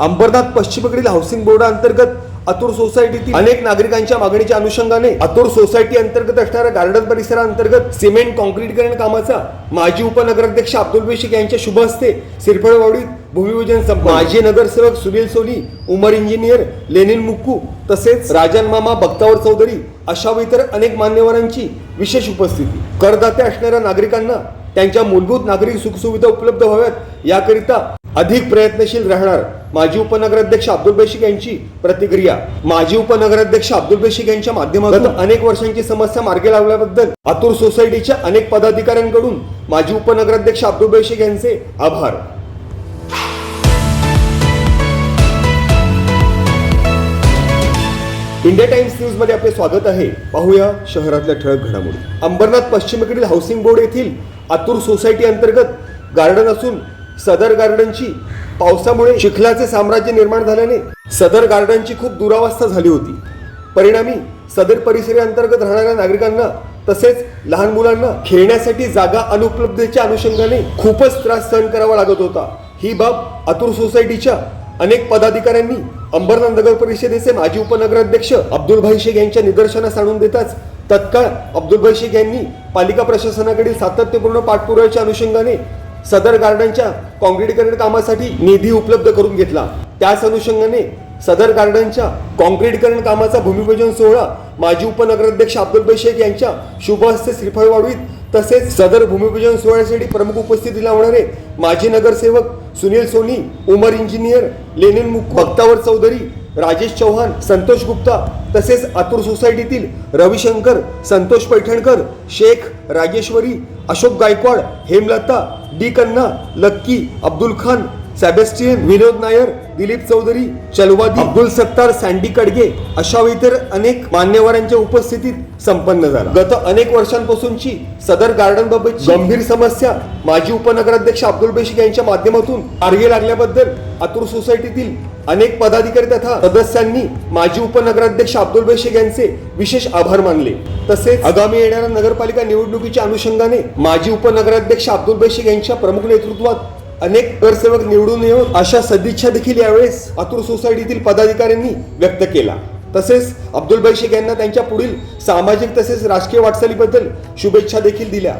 अंबरनाथ पश्चिमेकडील housing board अंतर्गत अतुर सोसायटीतील अनेक नागरिकांच्या मागणीच्या अनुषंगाने अतुर सोसायटी अंतर्गत असणाऱ्या गार्डन परिसरांतर्गत सिमेंट कॉन्क्रीटीकरण कामाचा माजी उपनगराध्यक्ष अब्दुल बेशिक यांच्या शुभ हस्ते सिरफळवाडीत भूमिपूजन संपन्न. माजी नगरसेवक सुनील सोनी उमर इंजिनियर लेनिन मुक्कू तसेच राजन मामा बक्तावर चौधरी अशा इतर अनेक मान्यवरांची विशेष उपस्थिती. करदाते असणाऱ्या नागरिकांना त्यांच्या मूलभूत नागरिक सुखसुविधा उपलब्ध व्हाव्यात याकरिता अधिक प्रयत्नशील राहणार माजी उपनगराध्यक्ष अब्दुल बेशिक यांची प्रतिक्रिया. माजी उपनगराध्यक्ष अब्दुल बेशिक यांच्या माध्यमातून अनेक वर्षांची समस्या मार्गी लावल्याबद्दल आतूर सोसायटीच्या अनेक पदाधिकाऱ्यांकडून माजी उपनगराध्यक्ष अब्दुल बेशिक यांचे आभार. इंडिया टाइम्स न्यूजमध्ये आपले स्वागत आहे. पाहूया शहरातल्या ठळक घडामोडी. अंबरनाथ पश्चिमेकडील हाऊसिंग बोर्ड येथील आतूर सोसायटी अंतर्गत गार्डन असून सदर गार्डनची. पावसामुळे चिखलाचे साम्राज्य निर्माण झाल्याने सदर गार्डनची खूप दुरावस्था झाली होती. परिणामी सदर परिसरी अंतर्गत राहणाऱ्या नागरिकांना तसेच लहान मुलांना खेळण्यासाठी जागा अनुपलब्धतेच्या अनुषंगाने खूपच त्रास सहन करावा लागत होता. ही बाब अतुर सोसायटीच्या अनेक पदाधिकाऱ्यांनी अंबरनाथ नगर परिषदेचे माजी उपनगराध्यक्ष अब्दुल शेख यांच्या निदर्शनास आणून देताच तत्काळ अब्दुल शेख यांनी पालिका प्रशासनाकडील सातत्यपूर्ण पाठपुराव्याच्या अनुषंगाने सदर गार्डनच्या काँक्रीटीकरण कामासाठी निधी उपलब्ध करून घेतला. त्याच अनुषंगाने सदर गार्डनच्या काँक्रीटीकरण कामाचा भूमिपूजन सोहळा माजी उपनगराध्यक्ष अब्दुल शेख यांच्या शुभ हस्ते श्रीफळ वाढवीत तसेच सदर भूमिपूजन सोहळ्यासाठी प्रमुख उपस्थिती लावणारे माजी नगरसेवक सुनील सोनी उमर इंजिनियर लेनिन मुख बक्तावर चौधरी राजेश चव्हाण संतोष गुप्ता तसेच Atur सोसायटीतील Ravishankar Santosh Paithankar Shaikh Rajeshwari Ashok Gaikwad Hemlata D Kanna Lucky Abdul Khan Sebastian Vinod Nair Dilip Chaudhary Chalwadi Abdul Sattar Sandy Kadge अशा इतर अनेक मान्यवरांच्या उपस्थितीत संपन्न झाला. गत अनेक वर्षांपासूनची सदर गार्डन बाबत गंभीर समस्या माजी उपनगराध्यक्ष अब्दुल बेशिक यांच्या माध्यमातून मार्गी लागल्याबद्दल आतूर सोसायटीतील अनेक पदाधिकारी तथा सदस्यांनी माजी उपनगराध्यक्ष अब्दुल बेशिक यांचे विशेष आभार मानले. तसेच आगामी येणाऱ्या नगरपालिका निवडणुकीच्या अनुषंगाने माजी उपनगराध्यक्ष अब्दुल बेशिक यांच्या प्रमुख नेतृत्वात अनेक नगरसेवक निवडून येऊन अशा सदिच्छा देखील यावेळेस आतूर सोसायटीतील पदाधिकाऱ्यांनी व्यक्त केला. तसेच अब्दुल शेख यांना त्यांच्या पुढील सामाजिक तसेच राजकीय वाटचालीबद्दल शुभेच्छा देखील दिल्या.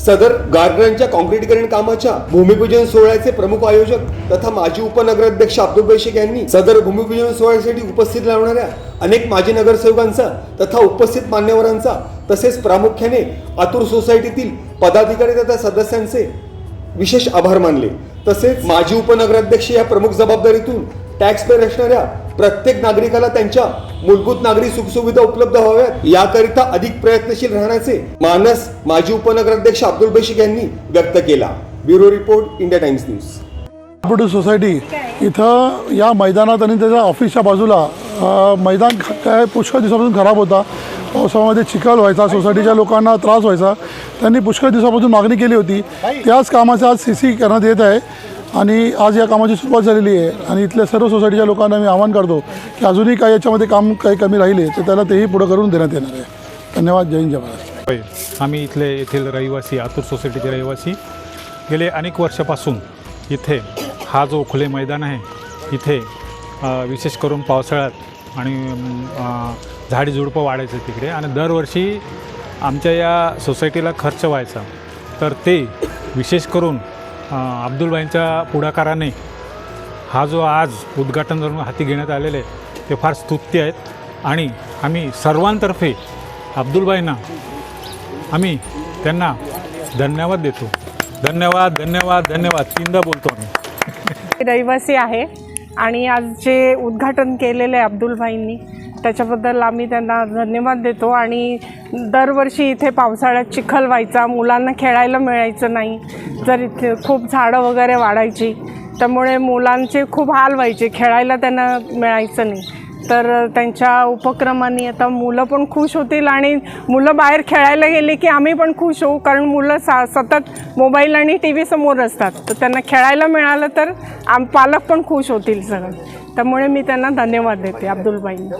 सदर गार्डनच्या काँक्रीटीकरण कामाच्या भूमिपूजन सोहळ्याचे प्रमुख आयोजक तथा माजी उपनगराध्यक्ष अब्दुल शेख यांनी सदर भूमिपूजन सोहळ्यासाठी उपस्थित लावणाऱ्या अनेक माजी नगरसेवकांचा तथा उपस्थित मान्यवरांचा तसेच प्रामुख्याने आतूर सोसायटीतील पदाधिकारी तथा सदस्यांचे विशेष आभार मानले. तसेच माजी उपनगराध्यक्ष या प्रमुख जबाबदारीतून टॅक्स पेअर असणाऱ्या प्रत्येक नागरिकाला त्यांच्या मूलभूत नागरी सुखसुविधा उपलब्ध व्हाव्यात याकरिता अधिक प्रयत्नशील राहण्याचे मानस माजी उपनगराध्यक्ष अब्दुल बेशिक यांनी व्यक्त केला. Bureau report India Times news. Society इथं या मैदानात आणि त्याच्या ऑफिसच्या बाजूला मैदान काय पुष्कळ दिवसापासून खराब होता. पावसामध्ये चिखल व्हायचा सोसायटीच्या लोकांना त्रास व्हायचा. त्यांनी पुष्कळ दिवसापासून मागणी केली होती. त्याच कामाचं आज सी सी करण्यात येत आहे. आणि आज या कामाची सुरुवात झालेली आहे. आणि इथल्या सर्व सोसायटीच्या लोकांना मी आवाहन करतो की अजूनही काही याच्यामध्ये काम काही कमी राहिले तर त्याला तेही पुढं करून देण्यात येणार आहे. धन्यवाद. जय हिंद जय महाराष्ट्र आम्ही इथले येथील रहिवासी आतूर सोसायटीचे रहिवासी. गेले अनेक वर्षापासून इथे हा जो खुले मैदान आहे इथे विशेष करून पावसाळ्यात आणि झाडी झुडपं वाढायचं तिकडे. आणि दरवर्षी आमच्या या सोसायटीला खर्च व्हायचा. तर ते विशेष करून अब्दुलबाईंच्या पुढाकाराने हा जो आज उद्घाटन करून हाती घेण्यात आलेले आहे ते फार स्तुत्य आहेत. आणि आम्ही सर्वांतर्फे अब्दुलबाईंना आम्ही त्यांना धन्यवाद देतो. धन्यवाद धन्यवाद धन्यवाद. तीनदा बोलतो आम्ही. रहिवासी आहे. आणि आज जे उद्घाटन केलेलं आहे अब्दुलभाईंनी त्याच्याबद्दल आम्ही त्यांना धन्यवाद देतो. आणि दरवर्षी इथे पावसाळ्यात चिखल व्हायचा मुलांना खेळायला मिळायचं नाही. जर इथे खूप झाडं वगैरे वाढायची त्यामुळे मुलांचे खूप हाल व्हायचे खेळायला त्यांना मिळायचं नाही. तर त्यांच्या उपक्रमाने आता मुलं पण खुश होतील आणि मुलं बाहेर खेळायला गेले की आम्ही पण खुश होऊ कारण मुलं सा सतत मोबाईल आणि टी व्ही समोर असतात. तर त्यांना खेळायला मिळालं तर आम पालक पण खुश होतील सगळं. त्यामुळे मी त्यांना धन्यवाद देते अब्दुलबाईंना